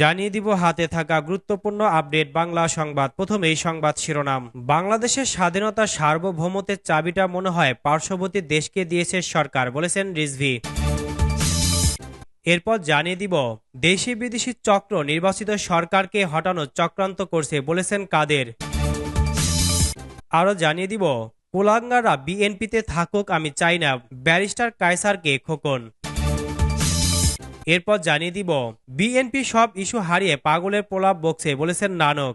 জানিয়ে দিব হাতে থাকা গুরুত্বপূর্ণ আপডেট বাংলা সংবাদ। প্রথমেই সংবাদ শিরোনাম। বাংলাদেশের স্বাধীনতা সার্বভৌমত্বের চাবিটা মনে হয় পার্শ্ববর্তী দেশকে দিয়েছে সরকার, বলেছেন রিজভি। এরপর জানিয়ে দিব, দেশি বিদেশি চক্র নির্বাচিত সরকারকে হটানোর চক্রান্ত করছে, বলেছেন কাদের। আরও জানিয়ে দিব কুলাঙ্গাররা বিএনপিতে থাকুক, আমি চাই না, ব্যারিস্টার কায়সারকে খোকন। এরপর জানিয়ে দিব বিএনপি সব ইস্যু হারিয়ে পাগলের প্রলাপ বকছে বলেছেন নানক।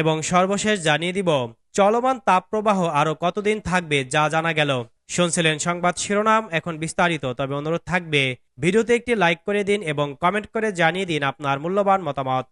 এবং সর্বশেষ জানিয়ে দিব, চলমান তাপপ্রবাহ আরও কতদিন থাকবে যা জানা গেল। শুনছিলেন সংবাদ শিরোনাম, এখন বিস্তারিত, তবে অনুরোধ থাকবে, ভিডিওতে একটি লাইক করে দিন এবং কমেন্ট করে জানিয়ে দিন আপনার মূল্যবান মতামত।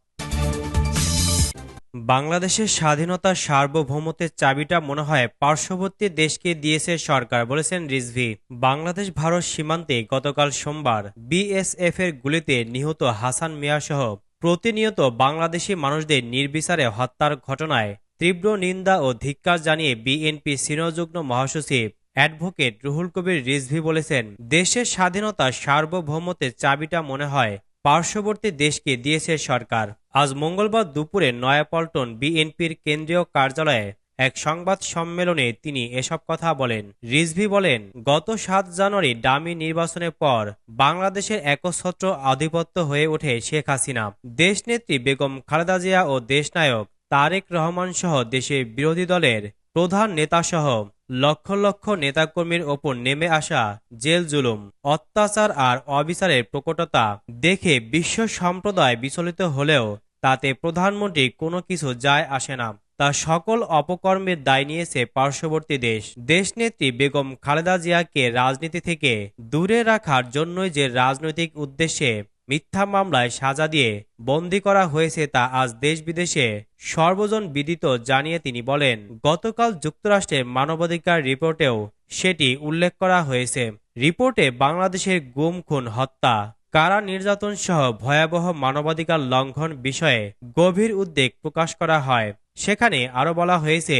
বাংলাদেশের স্বাধীনতার সার্বভৌমত্বের চাবিটা মনে হয় পার্শ্ববর্তী দেশকে দিয়েছে সরকার, বলেছেন রিজভি। বাংলাদেশ, ভারত সীমান্তে গতকাল সোমবার বিএসএফ এর গুলিতে নিহত হাসান মিয়া সহ প্রতিনিয়ত বাংলাদেশি মানুষদের নির্বিচারে হত্যার ঘটনায় তীব্র নিন্দা ও ধিক্কার জানিয়ে বিএনপি সিনিয়র মহাসচিব অ্যাডভোকেট রুহুল কবির রিজভি বলেছেন, দেশের স্বাধীনতা সার্বভৌমত্বের চাবিটা মনে হয় পার্শ্ববর্তী দেশকে দিয়েছে সরকার। আজ মঙ্গলবার দুপুরে নয়াপল্টন বিএনপির কেন্দ্রীয় কার্যালয়ে এক সংবাদ সম্মেলনে তিনি এসব কথা বলেন। রিজভি বলেন, গত সাত জানুয়ারি ডামি নির্বাচনের পর বাংলাদেশের একচ্ছত্র আধিপত্য হয়ে ওঠে শেখ হাসিনা। দেশনেত্রী বেগম খালেদা জিয়া ও দেশনায়ক তারেক রহমান সহ দেশের বিরোধী দলের প্রধান নেতাসহ লক্ষ লক্ষ নেতাকর্মীর ওপর নেমে আসা জেল জুলুম, অত্যাচার আর অবিচারের প্রকটতা দেখে বিশ্ব সম্প্রদায় বিচলিত হলেও তাতে প্রধানমন্ত্রী কোনো কিছু যায় আসে না। তা সকল অপকর্মের দায় নিয়েছে পার্শ্ববর্তী দেশ। দেশনেত্রী বেগম খালেদা জিয়াকে রাজনীতি থেকে দূরে রাখার জন্যই যে রাজনৈতিক উদ্দেশ্যে মিথ্যা মামলায় সাজা দিয়ে বন্দি করা হয়েছে তা আজ দেশ বিদেশে সর্বজন বিদিত জানিয়ে তিনি বলেন, গতকাল যুক্তরাষ্ট্রের মানবাধিকার রিপোর্টেও সেটি উল্লেখ করা হয়েছে। রিপোর্টে বাংলাদেশের গুম, খুন, হত্যা, কারা নির্যাতন সহ ভয়াবহ মানবাধিকার লঙ্ঘন বিষয়ে গভীর উদ্বেগ প্রকাশ করা হয়। সেখানে আরও বলা হয়েছে,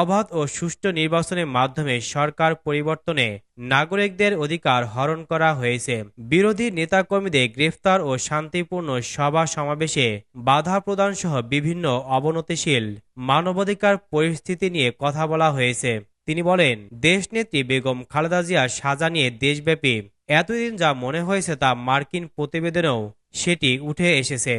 অবাধ ও সুষ্ঠু নির্বাচনের মাধ্যমে সরকার পরিবর্তনে নাগরিকদের অধিকার হরণ করা হয়েছে। বিরোধী নেতাকর্মীদের গ্রেফতার ও শান্তিপূর্ণ সভা সমাবেশে বাধা প্রদান সহ বিভিন্ন অবনতিশীল মানবাধিকার পরিস্থিতি নিয়ে কথা বলা হয়েছে। তিনি বলেন, দেশনেত্রী বেগম খালেদা জিয়ার সাজা নিয়ে দেশব্যাপী এতদিন যা মনে হয়েছে তা মার্কিন প্রতিবেদনেও সেটি উঠে এসেছে।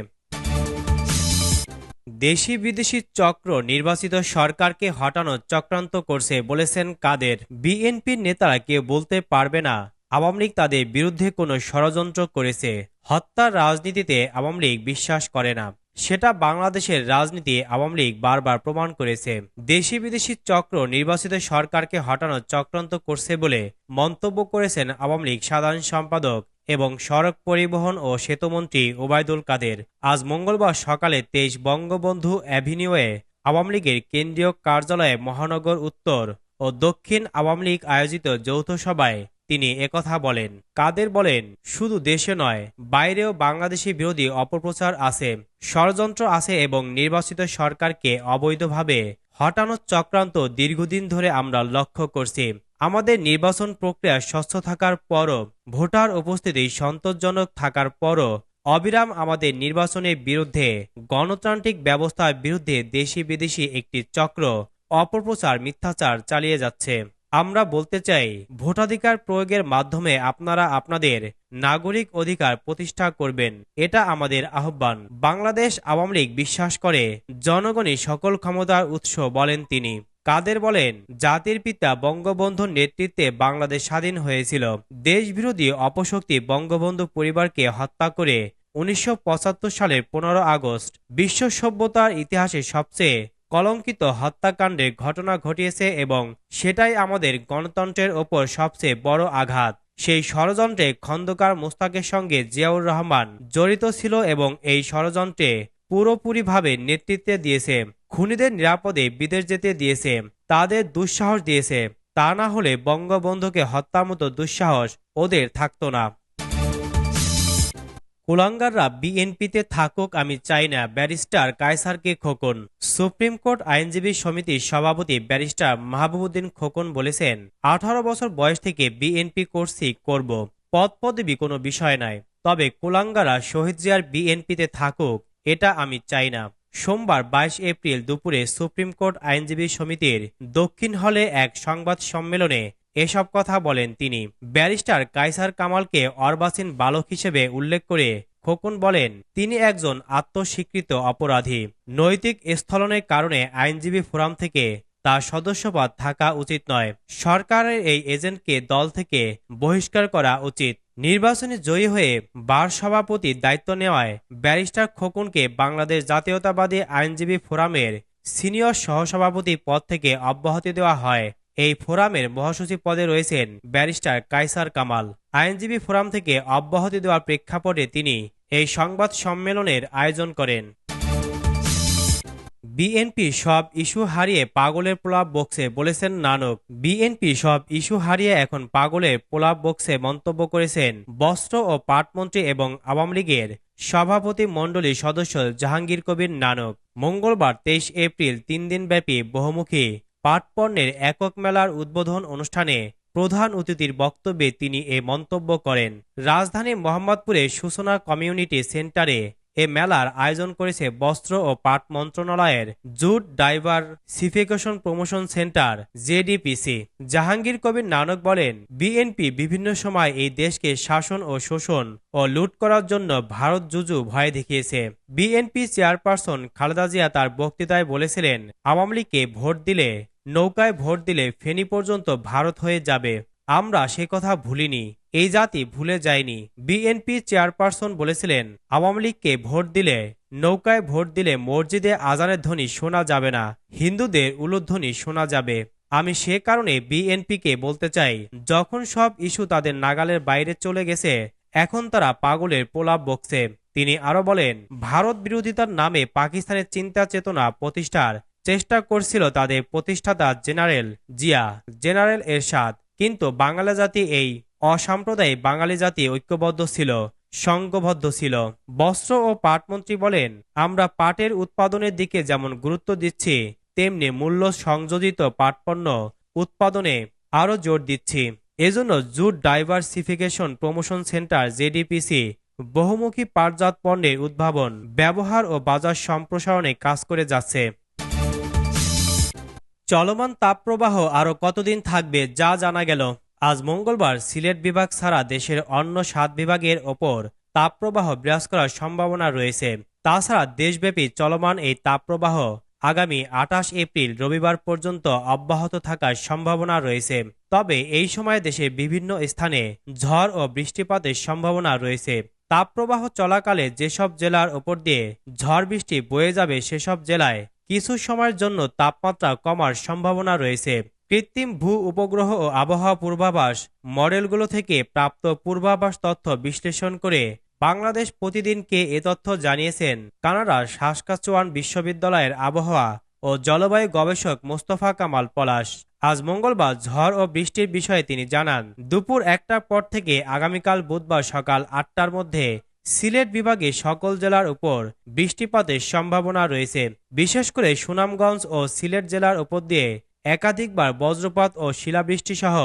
দেশি বিদেশি চক্র নির্বাচিত সরকারকে হটানোর চক্রান্ত করছে বলেছেন কাদের। বিএনপির নেতারা কেউ বলতে পারবে না, আওয়ামী লীগ তাদের বিরুদ্ধে কোনো ষড়যন্ত্র করেছে। হত্যার রাজনীতিতে আওয়ামী লীগ বিশ্বাস করে না। সেটা বাংলাদেশের রাজনীতি আওয়ামী লীগ বারবার প্রমাণ করেছে। দেশি বিদেশি চক্র নির্বাচিত সরকারকে হটানোর চক্রান্ত করছে বলে মন্তব্য করেছেন আওয়ামী লীগ সাধারণ সম্পাদক এবং সড়ক পরিবহন ও সেতুমন্ত্রী ওবায়দুল কাদের আজ মঙ্গলবার সকালে তেইশ বঙ্গবন্ধু অ্যাভিনিউয়ে আওয়ামী লীগের কেন্দ্রীয় কার্যালয়ে মহানগর উত্তর ও দক্ষিণ আওয়ামী লীগ আয়োজিত যৌথ সভায় তিনি একথা বলেন। কাদের বলেন, শুধু দেশে নয়, বাইরেও বাংলাদেশি বিরোধী অপপ্রচার আছে, ষড়যন্ত্র আছে এবং নির্বাচিত সরকারকে অবৈধভাবে হটানোর চক্রান্ত দীর্ঘদিন ধরে আমরা লক্ষ্য করছি। আমাদের নির্বাচন প্রক্রিয়া স্বচ্ছ থাকার পরও, ভোটার উপস্থিতি সন্তোষজনক থাকার পরও, অবিরাম আমাদের নির্বাচনের বিরুদ্ধে গণতান্ত্রিক ব্যবস্থার বিরুদ্ধে দেশি বিদেশি একটি চক্র, অপপ্রচার, মিথ্যাচার চালিয়ে যাচ্ছে। আমরা বলতে চাই, ভোটাধিকার প্রয়োগের মাধ্যমে আপনারা আপনাদের নাগরিক অধিকার প্রতিষ্ঠা করবেন। এটা আমাদের আহ্বান। বাংলাদেশ আওয়ামী লীগ বিশ্বাস করে, জনগণই সকল ক্ষমতার উৎস বলেন তিনি। কাদের বলেন? জাতির পিতা বঙ্গবন্ধুর নেতৃত্বে বাংলাদেশ স্বাধীন হয়েছিল। দেশবিরোধী অপশক্তি বঙ্গবন্ধু পরিবারকে হত্যা করে উনিশশো পঁচাত্তর সালের পনেরো আগস্ট বিশ্ব সভ্যতার ইতিহাসে সবচেয়ে কলঙ্কিত হত্যাকাণ্ডের ঘটনা ঘটিয়েছে এবং সেটাই আমাদের গণতন্ত্রের ওপর সবচেয়ে বড় আঘাত। সেই ষড়যন্ত্রে খন্দকার মোস্তাকের সঙ্গে জিয়াউর রহমান জড়িত ছিল এবং এই ষড়যন্ত্রে পুরোপুরিভাবে নেতৃত্বে দিয়েছে, খুনিদের নিরাপদে বিদেশ যেতে দিয়েছে, তাদের দুঃসাহস দিয়েছে। তা না হলে বঙ্গবন্ধুকে হত্যার মতো দুঃসাহস ওদের থাকতো না। কুলাঙ্গাররা বিএনপিতে থাকুক, আমি চাই না, ব্যারিস্টার কায়সারকে খোকন। সুপ্রিম কোর্ট আইনজীবী সমিতির সভাপতি ব্যারিস্টার মাহবুবুদ্দিন খোকন বলেছেন, আঠারো বছর বয়স থেকে বিএনপি করছি করব পদ পদবি কোনো বিষয় নয়। তবে কুলাঙ্গারা শহীদ জিয়ার বিএনপিতে থাকুক, এটা আমি চাই না। সোমবার বাইশ এপ্রিল দুপুরে সুপ্রিম কোর্ট আইনজীবী সমিতির দক্ষিণ হলে এক সংবাদ সম্মেলনে এসব কথা বলেন তিনি। ব্যারিস্টার কাইসার কামালকে অর্বাচীন বালক হিসেবে উল্লেখ করে খোকন বলেন, তিনি একজন আত্মস্বীকৃত অপরাধী। নৈতিক স্থলনের কারণে আইনজীবী ফোরাম থেকে তার সদস্যপদ থাকা উচিত নয়। সরকারের এই এজেন্টকে দল থেকে বহিষ্কার করা উচিত। নির্বাচনে জয়ী হয়ে বার সভাপতির দায়িত্ব নেওয়ায় ব্যারিস্টার খোকনকে বাংলাদেশ জাতীয়তাবাদী আইনজীবী ফোরামের সিনিয়র সহসভাপতি পদ থেকে অব্যাহতি দেওয়া হয়। এই ফোরামের মহাসচিব পদে রয়েছেন ব্যারিস্টার কাইসার কামাল। আইনজীবী ফোরাম থেকে অব্যাহতি দেওয়ার প্রেক্ষাপটে তিনি এই সংবাদ সম্মেলনের আয়োজন করেন। বিএনপি সব ইস্যু হারিয়ে পাগলের পোলাপ বক্সে বলেছেন নানক। বিএনপি সব ইস্যু হারিয়ে এখন পাগলের পোলাপ বক্সে মন্তব্য করেছেন বস্ত্র ও পাটমন্ত্রী এবং আওয়ামী লীগের সভাপতি মণ্ডলীর সদস্য জাহাঙ্গীর কবির নানক। মঙ্গলবার তেইশ এপ্রিল তিন দিনব্যাপী বহুমুখী পাট পণ্যের একক মেলার উদ্বোধন অনুষ্ঠানে প্রধান অতিথির বক্তব্যে তিনি এ মন্তব্য করেন। রাজধানী মোহাম্মদপুরে সূচনা কমিউনিটি সেন্টারে এ মেলার আয়োজন করেছে বস্ত্র ও পাট মন্ত্রণালয়ের jute diversification promotion centre, JDPC. Jahangir Kabir Nanak বলেন, বিএনপি বিভিন্ন সময় এই দেশকে শাসন ও শোষণ ও লুট করার জন্য ভারত জুজু ভয় দেখিয়েছে। বিএনপি চেয়ারপারসন খালেদা জিয়া তার বক্তৃতায় বলেছিলেন, আওয়ামী লীগকে ভোট দিলে নৌকায় ভোট দিলে ফেনী পর্যন্ত ভারত হয়ে যাবে। আমরা সে কথা ভুলিনি। এই জাতি ভুলে যায়নি। বিএনপি চেয়ারপারসন বলেছিলেন, আওয়ামী লীগকে ভোট দিলে, নৌকায় ভোট দিলে মসজিদে আজানের ধ্বনি শোনা যাবে না, হিন্দুদের উলুধ্বনি শোনা যাবে। আমি সে কারণে বিএনপিকে বলতে চাই, যখন সব ইস্যু তাদের নাগালের বাইরে চলে গেছে, এখন তারা পাগলের পোলাপ বকছে। তিনি আরও বলেন, ভারত বিরোধিতার নামে পাকিস্তানের চিন্তা চেতনা প্রতিষ্ঠার চেষ্টা করছিল তাদের প্রতিষ্ঠাতা জেনারেল জিয়া, জেনারেল এরশাদ। কিন্তু বাঙালি জাতি এই অসাম্প্রদায়িক বাঙালি জাতি ঐক্যবদ্ধ ছিল, সংঘবদ্ধ ছিল। বস্ত্র ও পাটমন্ত্রী বলেন, আমরা পাটের উৎপাদনের দিকে যেমন গুরুত্ব দিচ্ছি, তেমনি মূল্য সংযোজিত পাটপণ্য উৎপাদনে আরও জোর দিচ্ছি। এজন্য jute diversification promotion centre JDPC বহুমুখী পাটজাত পণ্যের উদ্ভাবন, ব্যবহার ও বাজার সম্প্রসারণে কাজ করে যাচ্ছে। চলমান তাপপ্রবাহ আরও কতদিন থাকবে যা জানা গেল। আজ মঙ্গলবার সিলেট বিভাগ ছাড়া দেশের অন্য সাত বিভাগের ওপর তাপপ্রবাহ বিরাজ করার সম্ভাবনা রয়েছে। তাছাড়া দেশব্যাপী চলমান এই তাপপ্রবাহ আগামী আঠাশ এপ্রিল রবিবার পর্যন্ত অব্যাহত থাকার সম্ভাবনা রয়েছে। তবে এই সময় দেশে বিভিন্ন স্থানে ঝড় ও বৃষ্টিপাতের সম্ভাবনা রয়েছে। তাপপ্রবাহ চলাকালে যেসব জেলার ওপর দিয়ে ঝড় বৃষ্টি বয়ে যাবে সেসব জেলায় কিছু সময়ের জন্য তাপমাত্রা কমার সম্ভাবনা রয়েছে। কৃত্রিম ভূ উপগ্রহ ও আবহাওয়া পূর্বাভাস মডেলগুলো থেকে প্রাপ্ত পূর্বাভাস তথ্য বিশ্লেষণ করে বাংলাদেশ প্রতিদিনকে এ তথ্য জানিয়েছেন কানাডার সাসকাচুয়ান বিশ্ববিদ্যালয়ের আবহাওয়া ও জলবায়ু গবেষক মোস্তফা কামাল পলাশ। আজ মঙ্গলবার ঝড় ও বৃষ্টির বিষয়ে তিনি জানান, দুপুর একটার পর থেকে আগামীকাল বুধবার সকাল আটটার মধ্যে সিলেট বিভাগে সকল জেলার উপর বৃষ্টিপাতের সম্ভাবনা রয়েছে। বিশেষ করে সুনামগঞ্জ ও সিলেট জেলার উপর দিয়ে একাধিকবার বজ্রপাত ও শিলাবৃষ্টি সহ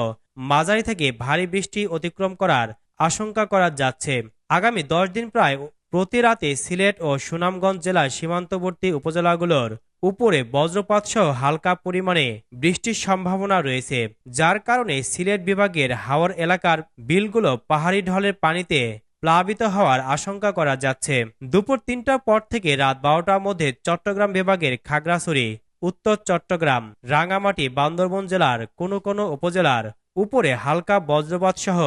মাঝারি থেকে ভারী বৃষ্টি অতিক্রম করার আশঙ্কা করা যাচ্ছে। আগামী দশ দিন প্রায় প্রতি রাতে সিলেট ও সুনামগঞ্জ জেলার সীমান্তবর্তী উপজেলাগুলোর উপরে বজ্রপাত সহ হালকা পরিমাণে বৃষ্টির সম্ভাবনা রয়েছে, যার কারণে সিলেট বিভাগের হাওর এলাকার বিলগুলো পাহাড়ি ঢলের পানিতে প্লাবিত হওয়ার আশঙ্কা করা যাচ্ছে। দুপুর তিনটার পর থেকে রাত বারোটার মধ্যে চট্টগ্রাম বিভাগের খাগড়াছড়ি, উত্তর চট্টগ্রাম রাঙামাটি বান্দরবন জেলার কোনো কোনো উপজেলার উপরে হালকা বজ্রপাত সহ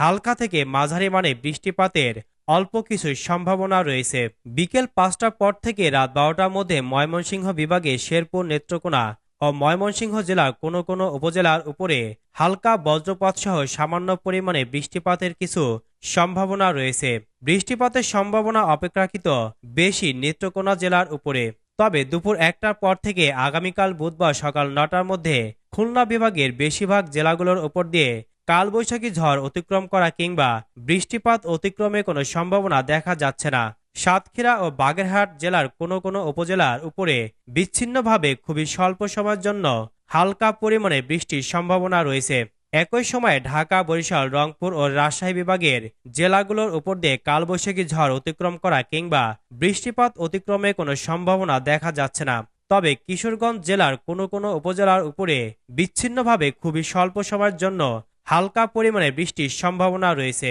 হালকা থেকে মাঝারি মানে বৃষ্টিপাতের অল্প কিছু সম্ভাবনা রয়েছে। বিকেল পাঁচটার পর থেকে রাত বারোটার মধ্যে ময়মনসিংহ বিভাগে শেরপুর, নেত্রকোনা ও ময়মনসিংহ জেলার কোনো কোনো উপজেলার উপরে হালকা বজ্রপাত সহ সামান্য পরিমাণে বৃষ্টিপাতের কিছু সম্ভাবনা রয়েছে। বৃষ্টিপাতের সম্ভাবনা অপেক্ষাকৃত বেশি নেত্রকোনা জেলার উপরে। তবে দুপুর একটার পর থেকে আগামীকাল বুধবার সকাল নটার মধ্যে খুলনা বিভাগের বেশিরভাগ জেলাগুলোর উপর দিয়ে কালবৈশাখী ঝড় অতিক্রম করা কিংবা বৃষ্টিপাত অতিক্রমে কোনো সম্ভাবনা দেখা যাচ্ছে না। সাতক্ষীরা ও বাগেরহাট জেলার কোনো কোনো উপজেলার উপরে বিচ্ছিন্নভাবে খুবই স্বল্প সময়ের জন্য হালকা পরিমাণে বৃষ্টির সম্ভাবনা রয়েছে। একই সময়ে ঢাকা, বরিশাল, রংপুর ও রাজশাহী বিভাগের জেলাগুলোর উপর দিয়ে কালবৈশাখী ঝড় অতিক্রম করা কিংবা বৃষ্টিপাত অতিক্রমে কোনো সম্ভাবনা দেখা যাচ্ছে না। তবে কিশোরগঞ্জ জেলার কোনো কোনো উপজেলার উপরে বিচ্ছিন্নভাবে খুবই স্বল্প সময়ের জন্য হালকা পরিমাণে বৃষ্টির সম্ভাবনা রয়েছে।